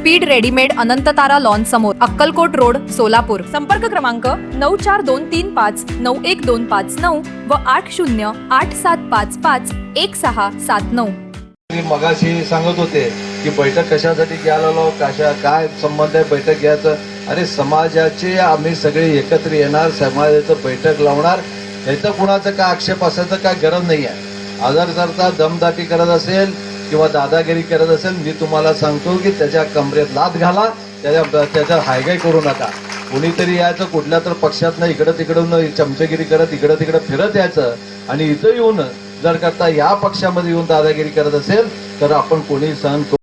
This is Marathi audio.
speed readymade Anantatara lawn समोर अक्कलकोट रोड सोलापूर. संपर्क क्रमांक नऊ चार दोन तीन पाच नऊ एक दोन पाच नऊ व आठ शून्य आठ सात पाच पाच एक सहा सात नऊ. मी मगाशी सांगत होते की बैठक कशासाठी घ्यायला आलो कशा काय संबंध आहे बैठक घ्यायचं? अरे समाजाचे आम्ही सगळे एकत्र येणार समाजाचं बैठक लावणार ह्याचं कुणाचं काय आक्षेप असायचं काय गरज नाही आहे. आजार करता दमदाटी करत असेल किंवा दादागिरी करत असेल मी तुम्हाला सांगतो की त्याच्या कमरेत लात घाला त्याच्या त्याच्यात हायगाय करू नका. कुणीतरी यायचं कुठल्या तर पक्षातनं इकडं तिकडून चमचगिरी करत इकडं तिकडं फिरत यायचं आणि इथं येऊन जर करता या पक्षामध्ये येऊन दादागिरी करत असेल तर आपण कोणी सहन करू